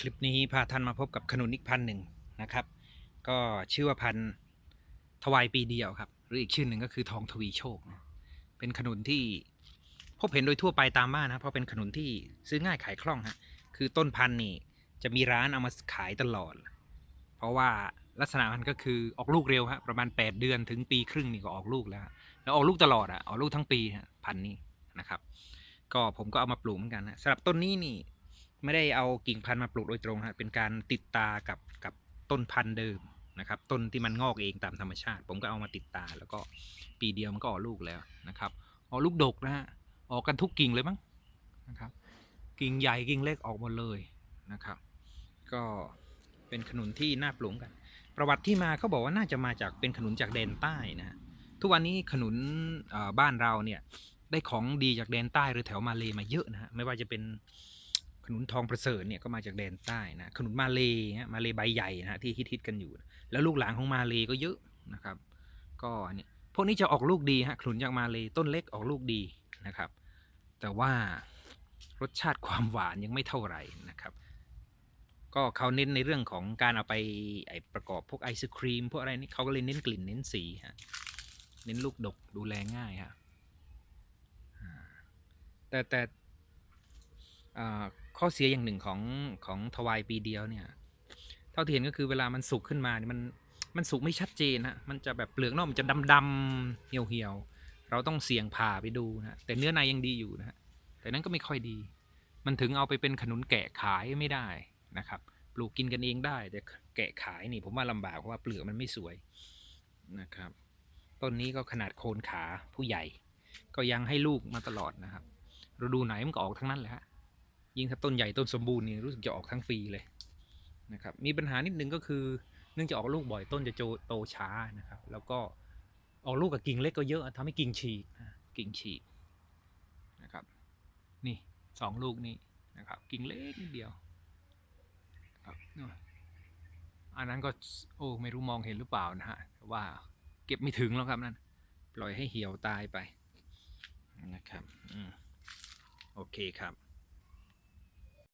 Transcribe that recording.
คลิปนี้พาท่านมาพบกับขนุนอีกพันหนึ่งนะครับ ก็ชื่อว่าพันธ์ทวายปีเดียวครับ หรืออีกชื่อหนึ่งก็คือทองทวีโชคนะเป็นขนุนที่พบเห็นโดยทั่วไปตามบ้านนะเพราะเป็นขนุนที่ซื้อง่ายขายคล่องฮะคือต้นพันธุ์นี่จะมีร้านเอามาขายตลอด เพราะว่าลักษณะมันก็คือออกลูกเร็วฮะประมาณ 8 เดือนถึงปีครึ่งนี่ก็ออกลูกแล้ว แล้วออกลูกตลอดอะออกลูกทั้งปีฮะพันธุ์นี้นะครับ ก็ผมก็เอามาปลูกเหมือนกันนะสำหรับต้นนี้นี่ ไม่ได้เอากิ่งพันธุ์มาปลูกโดยตรงฮะเป็นการติดตากับกับต้นพันธุ์เดิมนะครับ ต้นที่มันงอกเองตามธรรมชาติ ผมก็เอามาติดตา แล้วก็ปีเดียวมันก็ออกลูกแล้วนะครับออกลูกดกนะฮะออกกันทุกกิ่งเลยมั้งนะครับ กิ่งใหญ่กิ่งเล็กออกหมดเลยนะครับ ก็เป็นขนุนที่น่าปลูกกัน ประวัติที่มาเขาบอกว่าน่าจะมาจากเป็นขนุนจากแดนใต้นะฮะทุกวันนี้ขนุนบ้านเราเนี่ยได้ของดีจากแดนใต้หรือแถวมาเลมาเยอะนะฮะไม่ว่าจะเป็น นุนทองประเสริฐเนี่ยก็มาจากแดนใต้นะขนุนมาเลฮะมาเลใบใหญ่นะที่ฮิตๆกันอยู่ แล้วลูกหลานของมาเลก็เยอะนะครับ ก็เนี่ยพวกนี้จะออกลูกดีฮะขนุนจากมาเลต้นเล็กออกลูกดีนะครับ แต่ว่ารสชาติความหวานยังไม่เท่าไหร่นะครับ ก็เขาเน้นในเรื่องของการเอาไปไประกอบพวกไอศครีมพวกอะไรนี่เขาก็เลยเน้นกลิ่นเน้นสีฮะเน้นลูกดกดูแลง่ายฮะแต่แต่อ่า ข้อเสียอย่างหนึ่งของของทวายปีเดียวเนี่ย เท่าที่เห็นก็คือเวลามันสุกขึ้นมาเนี่ยมันมันสุกไม่ชัดเจนนะมันจะแบบเปลือกนอกมันจะดำดำๆเหี่ยวเหี่ยวๆเราต้องเสี่ยงผ่าไปดูนะแต่เนื้อในยังดีอยู่นะฮะแต่นั้นก็ไม่ค่อยดี มันถึงเอาไปเป็นขนุนแกะขายไม่ได้นะครับ ปลูกกินกันเองได้ แต่แกะขายนี่ผมว่าลำบากเพราะว่าเปลือกมันไม่สวยนะครับ ต้นนี้ก็ขนาดโคนขาผู้ใหญ่ ก็ยังให้ลูกมาตลอดนะครับฤดูไหนมันก็ออกทั้งนั้นเลยฮะ ยิ่งถ้าต้นใหญ่ต้นสมบูรณ์นี่รู้สึกจะออกทั้งปีเลยนะครับ มีปัญหานิดนึงก็คือเนื่องจากออกลูกบ่อยต้นจะโตช้านะครับ แล้วก็ออกลูกกับกิ่งเล็กก็เยอะทำให้กิ่งฉีกกิ่งฉีกนะครับ นี่สองลูกนี่นะครับ กิ่งเล็กนิดเดียวครับอันนั้นก็โอ้ไม่รู้มองเห็นหรือเปล่านะฮะว่าเก็บไม่ถึงแล้วครับนั่นปล่อยให้เหี่ยวตายไปนะครับอืมโอเคครับ